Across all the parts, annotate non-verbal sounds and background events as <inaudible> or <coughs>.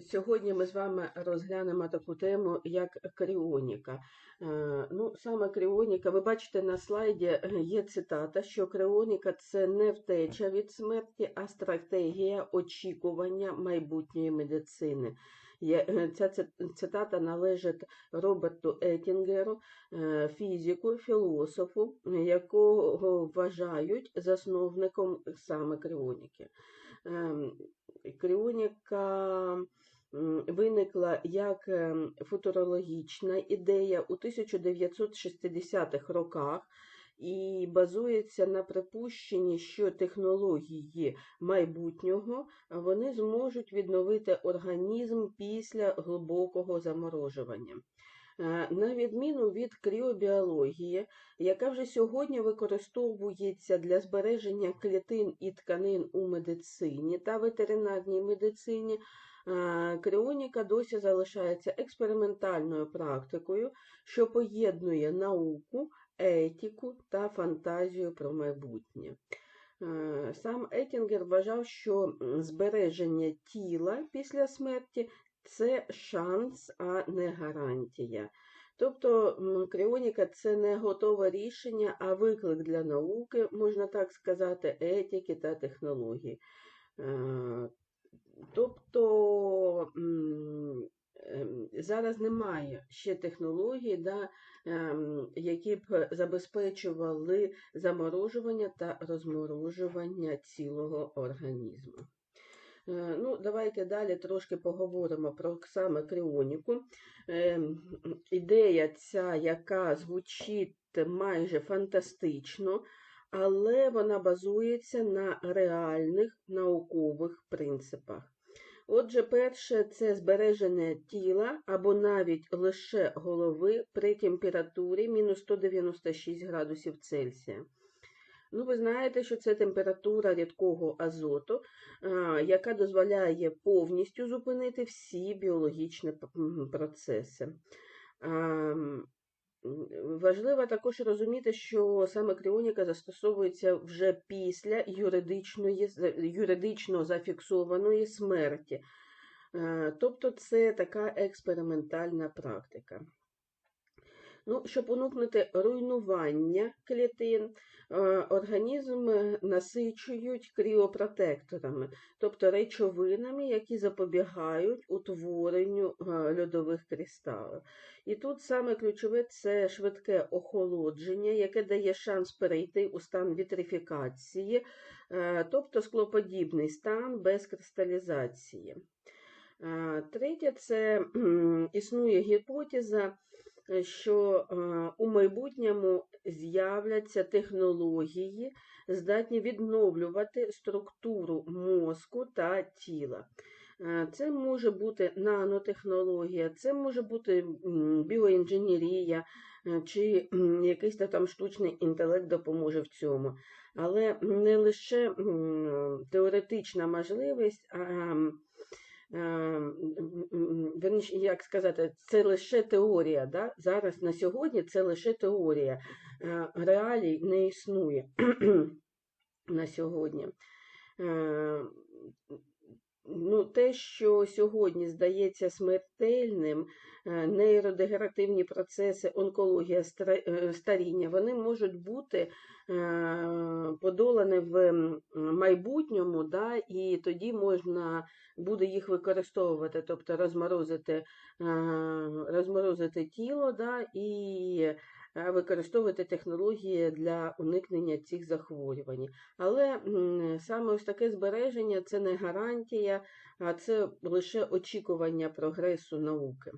Сьогодні ми з вами розглянемо таку тему, як кріоніка. Е, Ну, саме кріоніка, ви бачите на слайді е, є цитата, що кріоніка це не втеча від смерті, а стратегія очікування майбутньої медицини. Е, Ця цитата належить Роберту Етінгеру, фізику, філософу, якого вважають засновником саме кріоніки. Ем, Кріоніка виникла як ем, футурологічна ідея у 1960-х роках і базується на припущенні, що технології майбутнього вони зможуть відновити організм після глибокого заморожування. Е, На відміну від кріобіології, яка вже сьогодні використовується для збереження клітин і тканин у медицині та ветеринарній медицині, кріоніка досі залишається експериментальною практикою, що поєднує науку, етику та фантазію про майбутнє. Е, Сам Етінгер вважав, що збереження тіла після смерті це шанс, а не гарантія. Тобто кріоніка це не готове рішення, а виклик для науки, можна так сказати, етики та технологій. Тобто ем, зараз немає ще технологій, да, ем, які б забезпечували заморожування та розморожування цілого організму. Е, Ну, давайте далі трошки поговоримо про саме кріоніку. Ем, Ідея ця, яка звучить майже фантастично, але вона базується на реальних наукових принципах. Отже, перше це збереження тіла або навіть лише голови при температурі мінус 196 градусів Цельсія. Ну, ви знаєте, що це температура рідкого азоту, яка дозволяє повністю зупинити всі біологічні процеси. Важливо також розуміти, що саме кріоніка застосовується вже після юридичної, юридично зафіксованої смерті. Е, Тобто це така експериментальна практика. Ну, щоб уникнути руйнування клітин, е, організм насичують кріопротекторами, тобто речовинами, які запобігають утворенню е, льодових кристалів. І тут саме ключове це швидке охолодження, яке дає шанс перейти у стан вітрифікації, е, тобто склоподібний стан без кристалізації. Третє, це існує гіпотеза, що е, у майбутньому з'являться технології, здатні відновлювати структуру мозку та тіла. Е, Це може бути нанотехнологія, це може бути біоінженерія е, чи якийсь там штучний інтелект допоможе в цьому. Але не лише теоретична можливість, а верніше, як сказати, це лише теорія. Да? Зараз на сьогодні це лише теорія. Е, Реалій не існує <clears throat> на сьогодні. Е, Ну, те, що сьогодні здається смертельним, е, нейродегеративні процеси, онкологія, е, старіння, вони можуть бути е, подолані в майбутньому, да, і тоді можна буде їх використовувати, тобто розморозити, е, розморозити тіло да, і е, використовувати технології для уникнення цих захворювань. Але саме ось таке збереження це не гарантія, а це лише очікування прогресу науки.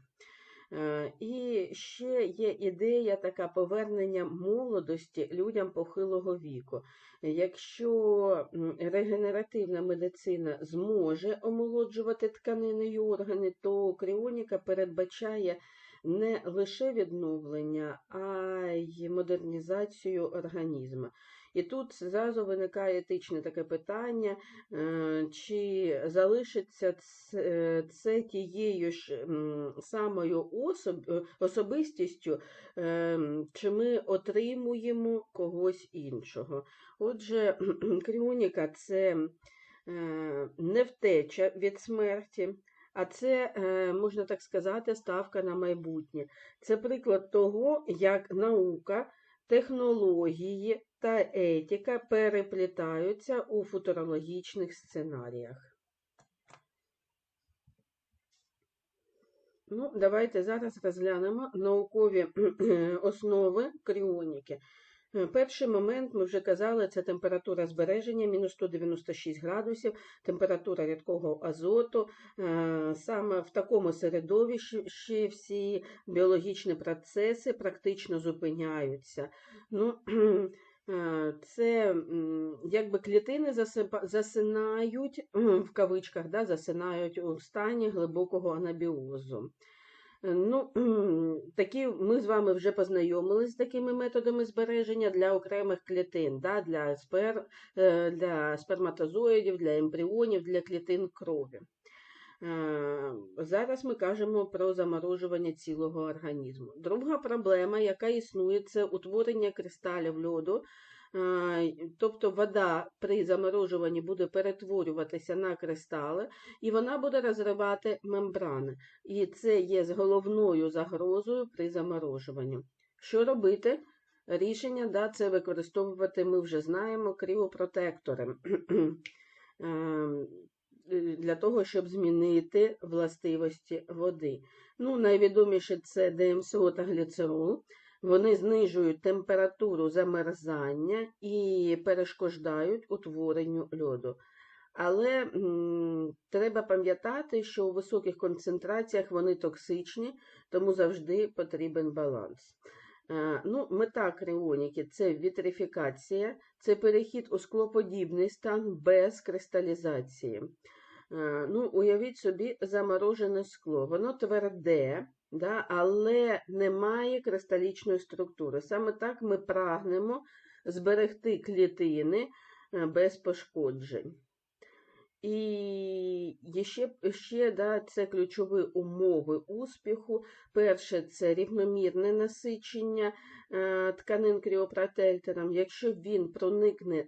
Е, І ще є ідея така повернення молодості людям похилого віку. Якщо регенеративна медицина зможе омолоджувати тканини і органи, то кріоніка передбачає не лише відновлення, а й модернізацію організму. І тут зразу виникає етичне таке питання, е, чи залишиться це, це тією ж самою особ, е, особистістю, е, чи ми отримуємо когось іншого. Отже, <clears throat> кріоніка це е, не втеча від смерті, А це, е, можна так сказати, ставка на майбутнє. Це приклад того, як наука, технології та етика переплітаються у футурологічних сценаріях. Ну, давайте зараз розглянемо наукові <clears throat> основи кріоніки. Перший момент, ми вже казали, це температура збереження мінус 196 градусів, температура рідкого азоту. Е, Саме в такому середовищі всі біологічні процеси практично зупиняються. Ну, <clears throat> е, це якби клітини засинають <clears throat> в кавичках, да, засинають у стані глибокого анабіозу. Е, Ну, <clears throat> такі, ми з вами вже познайомилися з такими методами збереження для окремих клітин, да, для, спер, е, для сперматозоїдів, для ембріонів, для клітин крові. Е, Зараз ми кажемо про заморожування цілого організму. Друга проблема, яка існує, це утворення кристалів льоду. Е, Тобто вода при заморожуванні буде перетворюватися на кристали, і вона буде розривати мембрани. І це є головною загрозою при заморожуванні. Що робити? Рішення, да, це використовувати, ми вже знаємо, кріопротектори. <clears throat> Е, Для того, щоб змінити властивості води. Ну, найвідоміше це ДМСО та гліцерол. Вони знижують температуру замерзання і перешкоджають утворенню льоду. Але м, треба пам'ятати, що у високих концентраціях вони токсичні, тому завжди потрібен баланс. Е, Ну, мета кріоніки це вітрифікація, це перехід у склоподібний стан без кристалізації. Е, Ну, уявіть собі заморожене скло. Воно тверде, да, але не має кристалічної структури. Саме так ми прагнемо зберегти клітини е, без пошкоджень. І ще, ще да, це ключові умови успіху. Перше це рівномірне насичення е, тканин кріопротектором. Якщо він проникне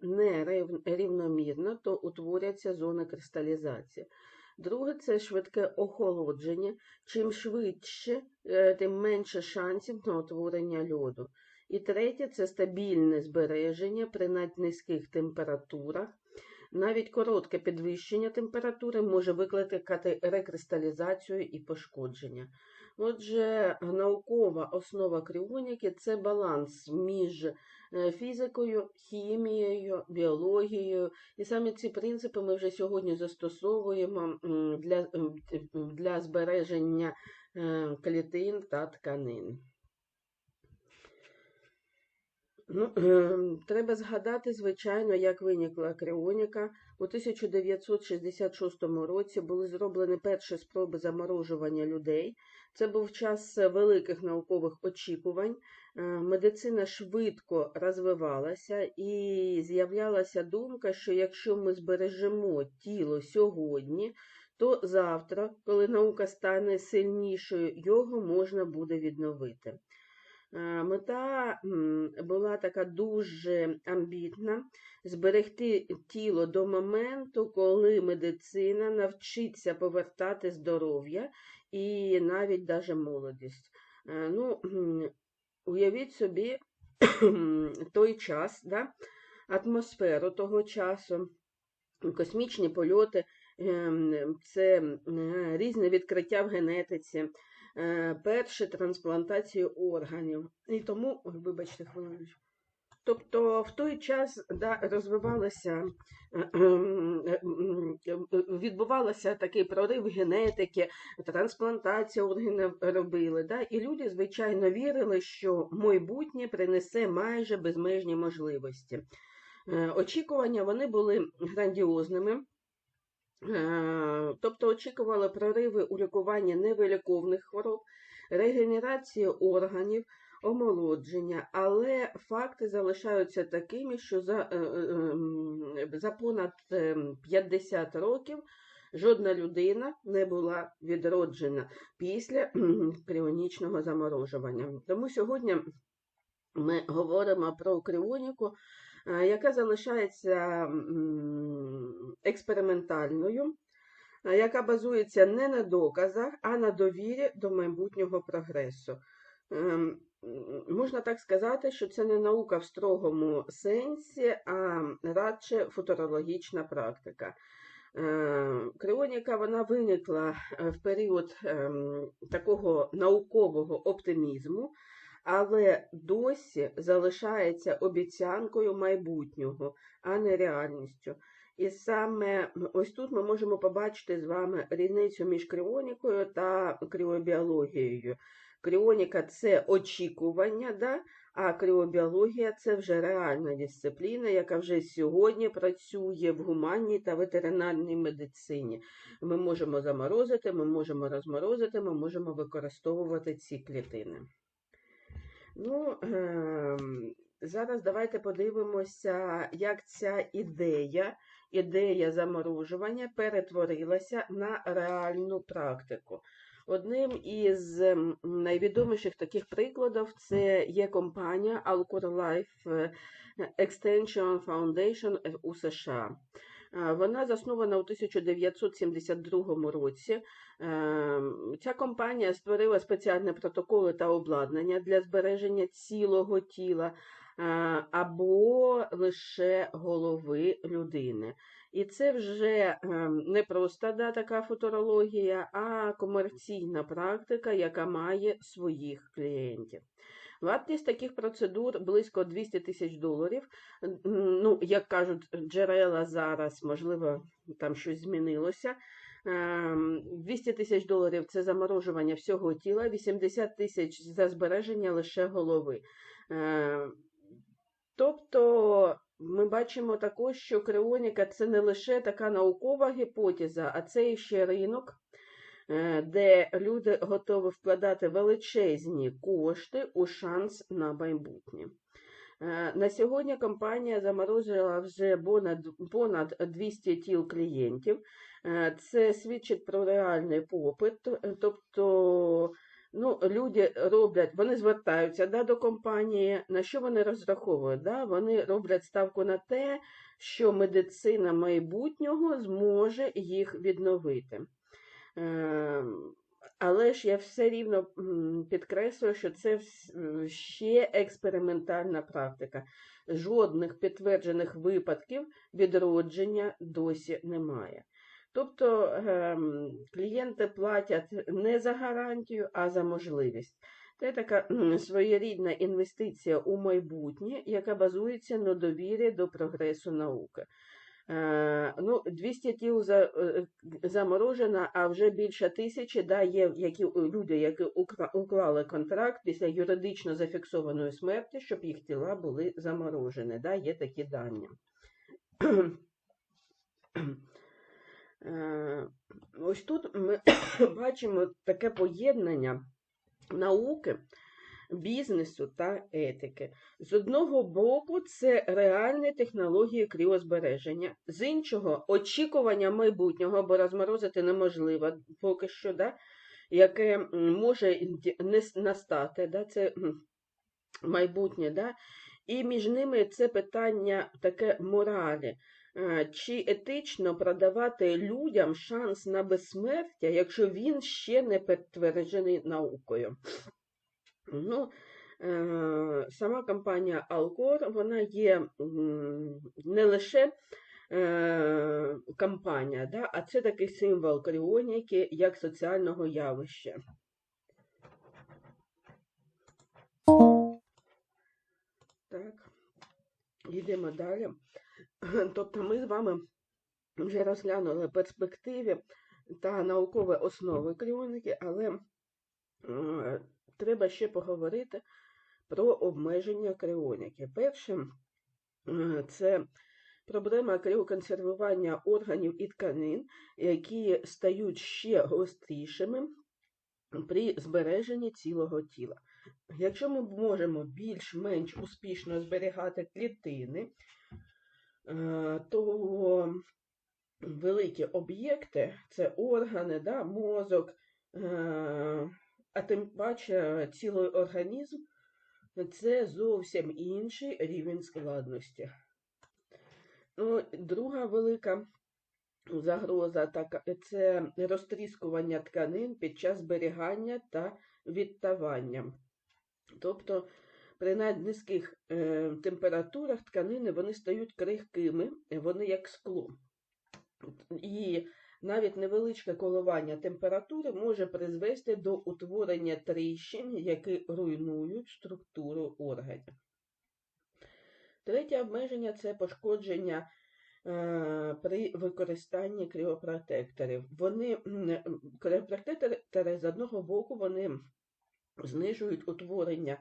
нерівномірно, то утворяться зони кристалізації. Друге це швидке охолодження. Чим швидше, е, тим менше шансів на утворення льоду. І третє це стабільне збереження при наднизьких температурах. Навіть коротке підвищення температури може викликати рекристалізацію і пошкодження. Отже, наукова основа кріоніки це баланс між е, фізикою, хімією, біологією. І саме ці принципи ми вже сьогодні застосовуємо для, для збереження е, клітин та тканин. Ну, <clears throat> треба згадати, звичайно, як виникла кріоніка. У 1966 році були зроблені перші спроби заморожування людей. Це був час великих наукових очікувань. Е, Медицина швидко розвивалася і з'являлася думка, що якщо ми збережемо тіло сьогодні, то завтра, коли наука стане сильнішою, його можна буде відновити. Мета була така дуже амбітна зберегти тіло до моменту, коли медицина навчиться повертати здоров'я і навіть даже молодість. Ну, уявіть собі <clears throat> той час, да? атмосферу того часу, космічні польоти, ем, це різне відкриття в генетиці перші трансплантації органів. І тому, вибачте, хвилиночку. Тобто в той час да, розвивалося, е, ем, е, м, е, відбувався такий прорив генетики, трансплантація органів робили. Да, і люди, звичайно, вірили, що майбутнє принесе майже безмежні можливості. Е, Очікування вони були грандіозними. Е, Тобто очікували прориви у лікуванні невиліковних хвороб, регенерації органів, омолодження, але факти залишаються такими, що за, е, е, м, за понад е, 50 років жодна людина не була відроджена після кріонічного заморожування. Тому сьогодні ми говоримо про кріоніку, яка залишається експериментальною. е, яка базується не на доказах, а на довірі до майбутнього прогресу. Ем, Можна так сказати, що це не наука в строгому сенсі, а радше футурологічна практика. Е, Кріоніка вона виникла е, в період ем, такого наукового оптимізму, але досі залишається обіцянкою майбутнього, а не реальністю. І саме ось тут ми можемо побачити з вами різницю між кріонікою та кріобіологією. Кріоніка це очікування, да? а кріобіологія це вже реальна дисципліна, яка вже сьогодні працює в гуманній та ветеринарній медицині. Ми можемо заморозити, ми можемо розморозити, ми можемо використовувати ці клітини. Ну, ем, зараз давайте подивимося, як ця ідея, ідея заморожування перетворилася на реальну практику. Одним із ем, найвідоміших таких прикладів це є компанія Alcor Life е, Extension Foundation у США. Е, Вона заснована у 1972 році. Ем, Ця компанія створила спеціальні протоколи та обладнання для збереження цілого тіла е, або лише голови людини. І це вже не просто да, така футурологія, а комерційна практика, яка має своїх клієнтів. Вартість таких процедур близько 200 тисяч доларів. Ну, як кажуть джерела зараз, можливо, там щось змінилося. Ем, 200 тисяч доларів це заморожування всього тіла, 80 тисяч за збереження лише голови. Е, Тобто ми бачимо також, що кріоніка це не лише така наукова гіпотеза, а це ще ринок, де люди готові вкладати величезні кошти у шанс на майбутнє. Е, На сьогодні компанія заморозила вже понад, понад 200 тіл клієнтів. Е, Це свідчить про реальний попит, е, тобто ну, люди роблять, вони звертаються да, до компанії, на що вони розраховують? Да? Вони роблять ставку на те, що медицина майбутнього зможе їх відновити. Ем, Але ж я все рівно підкреслюю, що це ще експериментальна практика. Жодних підтверджених випадків відродження досі немає. Тобто ем, клієнти платять не за гарантію, а за можливість. Це така своєрідна інвестиція у майбутнє, яка базується на довірі до прогресу науки. Е, ну, 200 тіл за, е, заморожено, а вже більше тисячі да, є які, люди, які уклали контракт після юридично зафіксованої смерті, щоб їх тіла були заморожені. Да, є такі дані. Е, Ось тут ми <coughs> бачимо таке поєднання науки, бізнесу та етики. З одного боку, це реальні технології кріозбереження, з іншого очікування майбутнього, бо розморозити неможливо поки що, да, яке може не настати, да, це майбутнє. Да, і між ними це питання таке моралі. Чи етично продавати людям шанс на безсмертя, якщо він ще не підтверджений наукою? Ну, е, сама компанія Alcor, вона є не лише е, компанія, да, а це такий символ кріоніки як соціального явища. Так, йдемо далі. Тобто ми з вами вже розглянули перспективи та наукові основи кріоніки, але е, треба ще поговорити про обмеження кріоніки. Перше, е, це проблема кріоконсервування органів і тканин, які стають ще гострішими при збереженні цілого тіла. Якщо ми можемо більш-менш успішно зберігати клітини, е, то великі об'єкти це органи, да, мозок, е, а тим паче цілий організм це зовсім інший рівень складності. Ну, друга велика загроза така це розтріскування тканин під час зберігання та відтавання. Тобто при наднизьких е, температурах тканини вони стають крихкими, вони як скло. І навіть невеличке коливання температури може призвести до утворення тріщин, які руйнують структуру органів. Третє обмеження це пошкодження е, при використанні кріопротекторів. Вони кріопротектори з одного боку вони знижують утворення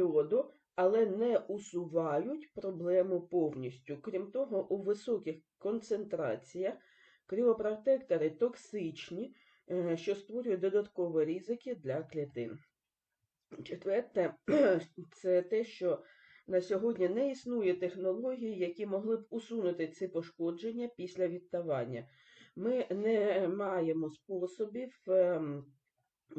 льоду, але не усувають проблему повністю. Крім того, у високих концентраціях кріопротектори токсичні, е, що створює додаткові ризики для клітин. Четверте, <clears throat> це те, що на сьогодні не існує технологій, які могли б усунути ці пошкодження після відтавання. Ми не маємо способів ем,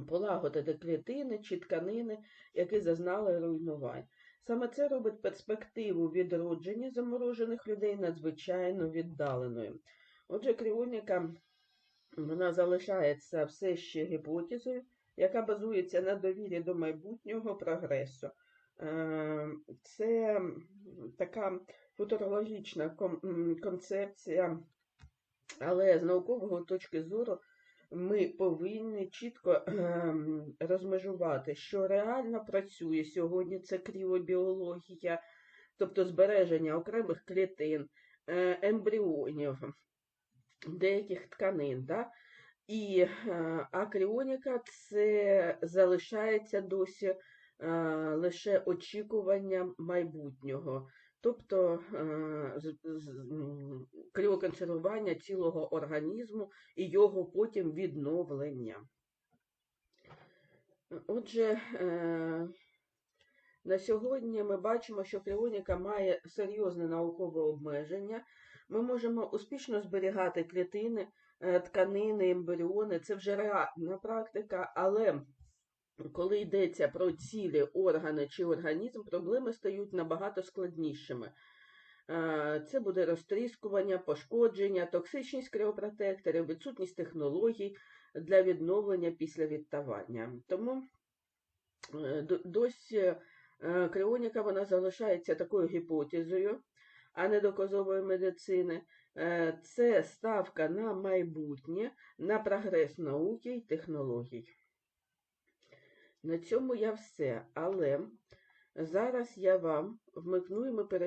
полагодити клітини чи тканини, які зазнали руйнувань. Саме це робить перспективу відродження заморожених людей надзвичайно віддаленою. Отже, кріоніка вона залишається все ще гіпотезою, яка базується на довірі до майбутнього прогресу. Е, Це така футурологічна концепція, але з наукового точки зору ми повинні чітко ем, розмежувати, що реально працює сьогодні. Це кріобіологія, тобто збереження окремих клітин, е, ембріонів, деяких тканин. Да? І е, акріоніка це залишається досі е, лише очікування майбутнього, тобто е, кріоконсервування цілого організму і його потім відновлення. Отже, на сьогодні ми бачимо, що кріоніка має серйозне наукове обмеження. Ми можемо успішно зберігати клітини, е, тканини, ембріони. Це вже реальна практика, але коли йдеться про цілі органи чи організм, проблеми стають набагато складнішими. Е, Це буде розтріскування, пошкодження, токсичність криопротекторів, відсутність технологій для відновлення після відтавання. Тому е, досі кріоніка вона залишається такою гіпотезою, а не доказової медицини. Е, Це ставка на майбутнє, на прогрес науки і технологій. На цьому я все. Але зараз я вам вмикну і ми перейдемо.